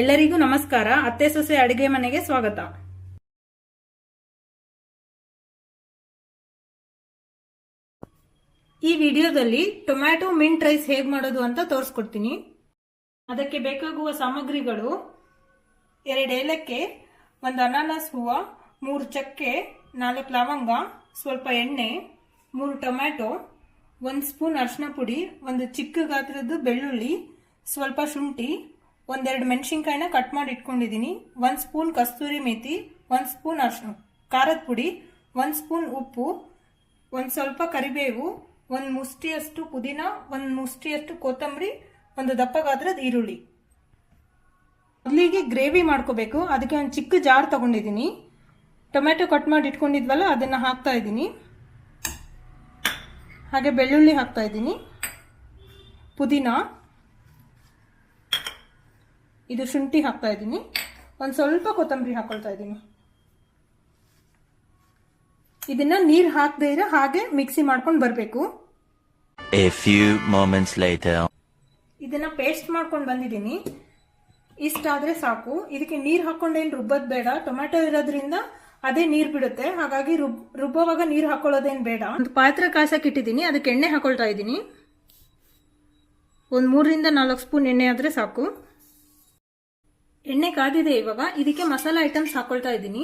ಎಲ್ಲರಿಗೂ ನಮಸ್ಕಾರ. ಅತ್ತೆ ಸೊಸೆ ಅಡಿಗೆ ಮನೆಗೆ ಸ್ವಾಗತ. ಈ ವಿಡಿಯೋದಲ್ಲಿ ಟೊಮ್ಯಾಟೊ, ಮಿಂಟ್ ರೈಸ್ ಹೇಗೆ ಮಾಡೋದು ಅಂತ ತೋರಿಸ್ಕೊಡ್ತೀನಿ. ಅದಕ್ಕೆ ಬೇಕಾಗುವ ಸಾಮಗ್ರಿಗಳು ಎರಡು ಏಲಕ್ಕೆ, ಒಂದು ಅನಾನಸ್ ಹೂವು, ಮೂರು ಚಕ್ಕೆ, ನಾಲ್ಕು ಲವಂಗ, ಸ್ವಲ್ಪ ಎಣ್ಣೆ, ಮೂರು ಟೊಮ್ಯಾಟೊ, ಒಂದು ಸ್ಪೂನ್ ಅರಿಶಿನ ಪುಡಿ, ಒಂದು ಚಿಕ್ಕ ಗಾತ್ರದ ಬೆಳ್ಳುಳ್ಳಿ, ಸ್ವಲ್ಪ ಶುಂಠಿ ಒಂದೆರಡು ಮೆಣಸಿನ್ಕಾಯಿನ ಕಟ್ ಮಾಡಿ ಇಟ್ಕೊಂಡಿದ್ದೀನಿ. ಒಂದು ಸ್ಪೂನ್ ಕಸ್ತೂರಿ ಮೇಥಿ ಒಂದು ಸ್ಪೂನ್ ಅರ್ಶಿನ ಖಾರದ ಪುಡಿ, ಒಂದು ಸ್ಪೂನ್ ಉಪ್ಪು, ಒಂದು ಸ್ವಲ್ಪ ಕರಿಬೇವು, ಒಂದು ಮುಷ್ಟಿಯಷ್ಟು ಪುದೀನ, ಒಂದು ಮುಷ್ಟಿಯಷ್ಟು ಕೊತ್ತಂಬರಿ, ಒಂದು ದಪ್ಪ ಗಾತ್ರದ ಈರುಳ್ಳಿ. ಮೊದಲಿಗೆ ಗ್ರೇವಿ ಮಾಡ್ಕೋಬೇಕು. ಅದಕ್ಕೆ ಒಂದು ಚಿಕ್ಕ ಜಾರ್ ತಗೊಂಡಿದ್ದೀನಿ. ಟೊಮೆಟೊ ಕಟ್ ಮಾಡಿ ಇಟ್ಕೊಂಡಿದ್ವಲ್ಲ, ಅದನ್ನು ಹಾಕ್ತಾ ಇದ್ದೀನಿ. ಹಾಗೆ ಬೆಳ್ಳುಳ್ಳಿ ಹಾಕ್ತಾ ಇದ್ದೀನಿ. ಪುದೀನ. ಇದು ಶುಂಠಿ ಹಾಕ್ತಾ ಇದ್ದೀನಿ. ಒಂದು ಸ್ವಲ್ಪ ಕೊತ್ತಂಬರಿ ಹಾಕೊಳ್ತಾ ಇದ್ದೀನಿ. ಇದನ್ನ ನೀರು ಹಾಕದೇ ಇರೋ ಹಾಗೆ ಮಿಕ್ಸಿ ಮಾಡ್ಕೊಂಡು ಬರಬೇಕು. A few moments later. ಇದನ್ನ ಪೇಸ್ಟ್ ಮಾಡ್ಕೊಂಡು ಬಂದಿದ್ದೀನಿ. ಇಷ್ಟಾದ್ರೆ ಸಾಕು. ಇದಕ್ಕೆ ನೀರು ಹಾಕೊಂಡೇನು ರುಬ್ಬದ್ ಬೇಡ. ಟೊಮೆಟೊ ಇರೋದ್ರಿಂದ ಅದೇ ನೀರು ಬಿಡುತ್ತೆ. ಹಾಗಾಗಿ ರುಬ್ ರುಬ್ಬೋವಾಗ ನೀರು ಹಾಕೊಳ್ಳೋದೇನು ಬೇಡ. ಒಂದು ಪಾತ್ರೆ ಕಾಸಕ್ಕೆ ಇಟ್ಟಿದ್ದೀನಿ. ಅದಕ್ಕೆ ಎಣ್ಣೆ ಹಾಕೊಳ್ತಾ ಇದ್ದೀನಿ. ಒಂದು ಮೂರರಿಂದ ನಾಲ್ಕು ಸ್ಪೂನ್ ಎಣ್ಣೆ ಆದರೆ ಸಾಕು. ಎಣ್ಣೆ ಕಾದಿದೆ ಇವಾಗ. ಇದಕ್ಕೆ ಮಸಾಲ ಐಟಮ್ಸ್ ಹಾಕೊಳ್ತಾ ಇದ್ದೀನಿ.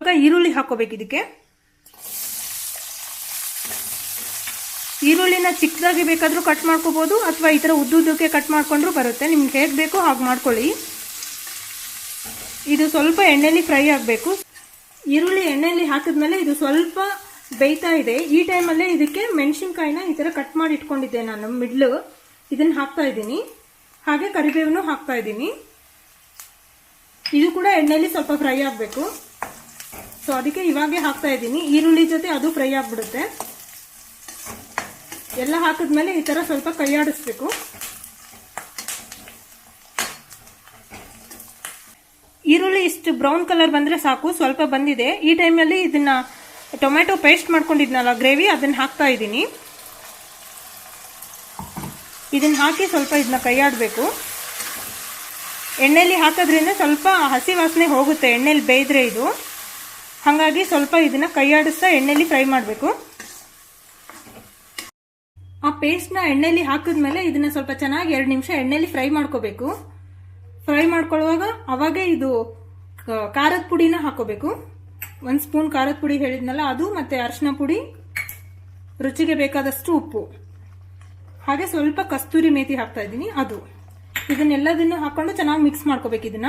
ಇವಾಗ ಈರುಳ್ಳಿ ಹಾಕೋಬೇಕು ಇದಕ್ಕೆ. ಈರುಳ್ಳಿನ ಚಿಕ್ಕದಾಗಿ ಬೇಕಾದರೂ ಕಟ್ ಮಾಡ್ಕೋಬೋದು, ಅಥವಾ ಈ ಥರ ಉದ್ದುದ್ದಕ್ಕೆ ಕಟ್ ಮಾಡಿಕೊಂಡ್ರೂ ಬರುತ್ತೆ. ನಿಮ್ಗೆ ಹೇಗೆ ಬೇಕೋ ಹಾಗೆ ಮಾಡ್ಕೊಳ್ಳಿ. ಇದು ಸ್ವಲ್ಪ ಎಣ್ಣೆಲಿ ಫ್ರೈ ಆಗಬೇಕು. ಈರುಳ್ಳಿ ಎಣ್ಣೆಯಲ್ಲಿ ಹಾಕಿದ್ಮೇಲೆ ಇದು ಸ್ವಲ್ಪ ಬೇಯ್ತಾ ಇದೆ. ಈ ಟೈಮಲ್ಲೇ ಇದಕ್ಕೆ ಮೆಣಸಿನ್ಕಾಯಿನ ಈ ಥರ ಕಟ್ ಮಾಡಿ ಇಟ್ಕೊಂಡಿದ್ದೆ ನಾನು, ಮಿಡ್ಲು. ಇದನ್ನು ಹಾಕ್ತಾ ಇದ್ದೀನಿ. ಹಾಗೆ ಕರಿಬೇವನ್ನು ಹಾಕ್ತಾ ಇದ್ದೀನಿ. ಇದು ಕೂಡ ಎಣ್ಣೆಯಲ್ಲಿ ಸ್ವಲ್ಪ ಫ್ರೈ ಆಗಬೇಕು. ಸೊ ಅದಕ್ಕೆ ಇವಾಗೆ ಹಾಕ್ತಾ ಇದ್ದೀನಿ. ಈರುಳ್ಳಿ ಜೊತೆ ಅದು ಫ್ರೈ ಆಗಿಬಿಡುತ್ತೆ. ಎಲ್ಲ ಹಾಕಿದ್ಮೇಲೆ ಈ ಥರ ಸ್ವಲ್ಪ ಕೈಯಾಡಿಸ್ಬೇಕು. ಈರುಳ್ಳಿ ಇಷ್ಟು ಬ್ರೌನ್ ಕಲರ್ ಬಂದರೆ ಸಾಕು, ಸ್ವಲ್ಪ ಬಂದಿದೆ. ಈ ಟೈಮಲ್ಲಿ ಇದನ್ನು ಟೊಮ್ಯಾಟೊ ಪೇಸ್ಟ್ ಮಾಡ್ಕೊಂಡಿದ್ನಲ್ಲ, ಗ್ರೇವಿ, ಅದನ್ನು ಹಾಕ್ತಾ ಇದ್ದೀನಿ. ಇದನ್ನ ಹಾಕಿ ಸ್ವಲ್ಪ ಇದನ್ನ ಕೈಯಾಡಬೇಕು. ಎಣ್ಣೆಲಿ ಹಾಕೋದ್ರಿಂದ ಸ್ವಲ್ಪ ಹಸಿ ವಾಸನೆ ಹೋಗುತ್ತೆ, ಎಣ್ಣೆಲಿ ಬೇಯ್ದ್ರೆ ಇದು. ಹಾಗಾಗಿ ಸ್ವಲ್ಪ ಇದನ್ನು ಕೈಯಾಡಿಸ್ತಾ ಎಣ್ಣೆಲಿ ಫ್ರೈ ಮಾಡಬೇಕು. ಆ ಪೇಸ್ಟ್ನ ಎಣ್ಣೆಲಿ ಹಾಕಿದ್ಮೇಲೆ ಇದನ್ನು ಸ್ವಲ್ಪ ಚೆನ್ನಾಗಿ ಎರಡು ನಿಮಿಷ ಎಣ್ಣೆಲಿ ಫ್ರೈ ಮಾಡ್ಕೋಬೇಕು. ಫ್ರೈ ಮಾಡ್ಕೊಳ್ಳುವಾಗ ಅವಾಗೇ ಇದು ಖಾರದ ಪುಡಿನ ಹಾಕೋಬೇಕು. ಒಂದು ಸ್ಪೂನ್ ಖಾರದ ಪುಡಿ ಹೇಳಿದ್ನಲ್ಲ, ಅದು ಮತ್ತೆ ಅರಿಶಿನ ಪುಡಿ, ರುಚಿಗೆ ಬೇಕಾದಷ್ಟು ಉಪ್ಪು. ಹಾಗೆ ಸ್ವಲ್ಪ ಕಸ್ತೂರಿ ಮೇತಿ ಹಾಕ್ತಾ ಇದ್ದೀನಿ, ಅದು. ಇದನ್ನೆಲ್ಲದನ್ನು ಹಾಕೊಂಡು ಚೆನ್ನಾಗಿ ಮಿಕ್ಸ್ ಮಾಡ್ಕೋಬೇಕು ಇದನ್ನ.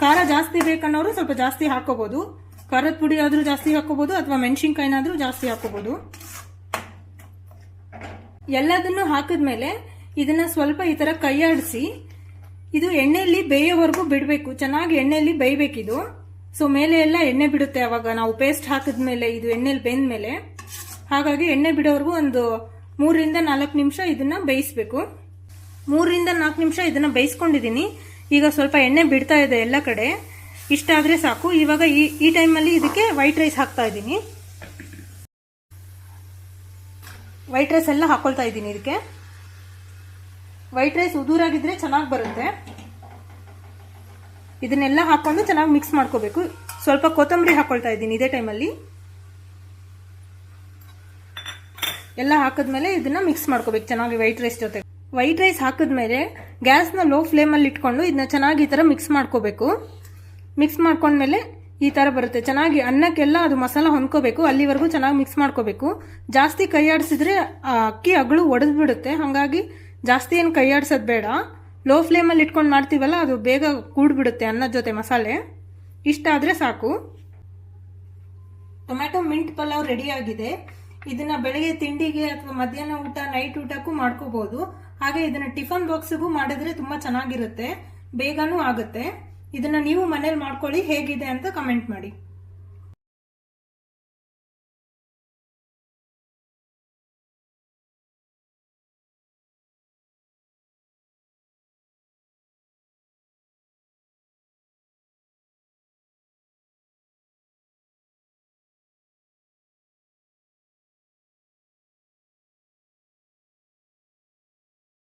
ಖಾರ ಜಾಸ್ತಿ ಬೇಕನ್ನೋರು ಸ್ವಲ್ಪ ಜಾಸ್ತಿ ಹಾಕೋಬಹುದು ಖಾರದ ಪುಡಿ ಆದ್ರೂ ಜಾಸ್ತಿ ಹಾಕೋಬಹುದು ಅಥವಾ ಮೆಣಸಿನ್ಕಾಯಿನಾದ್ರೂ ಜಾಸ್ತಿ ಹಾಕೋಬಹುದು ಎಲ್ಲದನ್ನು ಹಾಕಿದ್ಮೇಲೆ ಇದನ್ನ ಸ್ವಲ್ಪ ಈ ತರ ಕೈಯಾಡಿಸಿ ಇದು ಎಣ್ಣೆಯಲ್ಲಿ ಬೇಯೋವರೆಗೂ ಬಿಡಬೇಕು. ಚೆನ್ನಾಗಿ ಎಣ್ಣೆಯಲ್ಲಿ ಬೇಯಬೇಕಿದು. ಸೊ, ಮೇಲೆ ಎಲ್ಲ ಎಣ್ಣೆ ಬಿಡುತ್ತೆ ಅವಾಗ. ನಾವು ಪೇಸ್ಟ್ ಹಾಕಿದ್ಮೇಲೆ, ಇದು ಎಣ್ಣೆಲಿ ಬೆಂದ್ಮೇಲೆ. ಹಾಗಾಗಿ ಎಣ್ಣೆ ಬಿಡೋವರೆಗೂ ಒಂದು ಮೂರರಿಂದ ನಾಲ್ಕು ನಿಮಿಷ ಇದನ್ನ ಬೇಯಿಸ್ಬೇಕು. ಮೂರರಿಂದ ನಾಲ್ಕು ನಿಮಿಷ ಇದನ್ನ ಬೇಯಿಸ್ಕೊಂಡಿದ್ದೀನಿ. ಈಗ ಸ್ವಲ್ಪ ಎಣ್ಣೆ ಬಿಡ್ತಾ ಇದೆ ಎಲ್ಲ ಕಡೆ. ಇಷ್ಟ ಆದ್ರೆ ಸಾಕು. ಇವಾಗ ಈ ಈ ಟೈಮಲ್ಲಿ ಇದಕ್ಕೆ ವೈಟ್ ರೈಸ್ ಹಾಕ್ತಾ ಇದ್ದೀನಿ. ವೈಟ್ ರೈಸ್ ಎಲ್ಲ ಹಾಕೊಳ್ತಾ ಇದ್ದೀನಿ ಇದಕ್ಕೆ. ವೈಟ್ ರೈಸ್ ಉದುರಾಗಿದ್ರೆ ಚೆನ್ನಾಗಿ ಬರುತ್ತೆ. ಇದನ್ನೆಲ್ಲ ಹಾಕೊಂಡು ಚೆನ್ನಾಗಿ ಮಿಕ್ಸ್ ಮಾಡ್ಕೋಬೇಕು. ಸ್ವಲ್ಪ ಕೊತ್ತಂಬರಿ ಹಾಕೊಳ್ತಾ ಇದ್ದೀನಿ ಇದೇ ಟೈಮಲ್ಲಿ ಎಲ್ಲ ಹಾಕಿದ್ಮೇಲೆ ಇದನ್ನ ಮಿಕ್ಸ್ ಮಾಡ್ಕೋಬೇಕು. ಚೆನ್ನಾಗಿ ವೈಟ್ ರೈಸ್ ಜೊತೆ. ವೈಟ್ ರೈಸ್ ಹಾಕಿದ್ಮೇಲೆ ಗ್ಯಾಸ್ನ ಲೋ ಫ್ಲೇಮಲ್ಲಿ ಇಟ್ಕೊಂಡು ಇದನ್ನ ಚೆನ್ನಾಗಿ ಈ ಥರ ಮಿಕ್ಸ್ ಮಾಡ್ಕೋಬೇಕು. ಮಿಕ್ಸ್ ಮಾಡ್ಕೊಂಡ್ಮೇಲೆ ಈ ಥರ ಬರುತ್ತೆ. ಚೆನ್ನಾಗಿ ಅನ್ನಕ್ಕೆಲ್ಲ ಅದು ಮಸಾಲ ಹೊಂದ್ಕೋಬೇಕು. ಅಲ್ಲಿವರೆಗೂ ಚೆನ್ನಾಗಿ ಮಿಕ್ಸ್ ಮಾಡ್ಕೋಬೇಕು. ಜಾಸ್ತಿ ಕೈ ಆಡಿಸಿದ್ರೆ ಅಕ್ಕಿ ಅಗಳು ಒಡೆದು ಬಿಡುತ್ತೆ ಹಾಗಾಗಿ ಜಾಸ್ತಿ ಏನು ಕೈ ಆಡಿಸೋದು ಬೇಡ ಲೋ ಫ್ಲೇಮಲ್ಲಿ ಇಟ್ಕೊಂಡು ಮಾಡ್ತೀವಲ್ಲ, ಅದು ಬೇಗ ಕೂಡ್ಬಿಡುತ್ತೆ ಅನ್ನದ ಜೊತೆ ಮಸಾಲೆ. ಇಷ್ಟ ಆದರೆ ಸಾಕು. ಟೊಮ್ಯಾಟೊ ಮಿಂಟ್ ಪಲಾವ್ ರೆಡಿ ಆಗಿದೆ. ಇದನ್ನ ಬೆಳಗ್ಗೆ ತಿಂಡಿಗೆ ಅಥವಾ ಮಧ್ಯಾಹ್ನ ಊಟ ನೈಟ್ ಊಟಕ್ಕೂ ಮಾಡ್ಕೋಬಹುದು ಹಾಗೆ ಇದನ್ನ ಟಿಫನ್ ಬಾಕ್ಸ್ಗೂ ಮಾಡಿದ್ರೆ ತುಂಬಾ ಚೆನ್ನಾಗಿರುತ್ತೆ. ಬೇಗನೂ ಆಗುತ್ತೆ. ಇದನ್ನ ನೀವು ಮನೇಲಿ ಮಾಡ್ಕೊಳ್ಳಿ, ಹೇಗಿದೆ ಅಂತ ಕಮೆಂಟ್ ಮಾಡಿ.